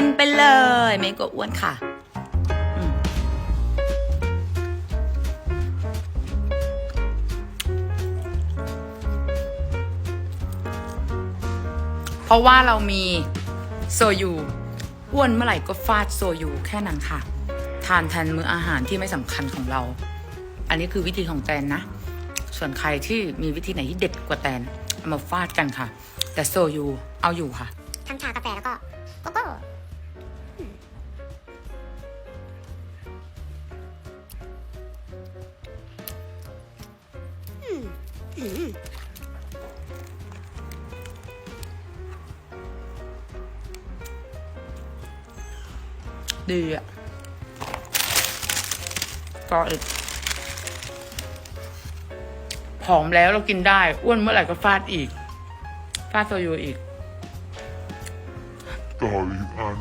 กินไปเลยไม่กลัวอ้วนค่ะเพราะว่าเรามีโซยูอ้วนเมื่อไหร่ก็ฟาดโซยูแค่นั้นค่ะ ทานแทนมื้ออาหารที่ไม่สำคัญของเรา อันนี้คือวิธีของแตนนะ ส่วนใครที่มีวิธีไหนที่เด็ดกว่าแตนเอามาฟาดกันค่ะ แต่โซยูเอาอยู่ค่ะ ทั้งชากาแฟแล้วก็โกโก้ ดีอะก็อีกผอมแล้วเรากินได้ อ้วนเมื่อไหร่ก็ฟาดอีก ฟาดโซยูอีก ต่ออีกอัน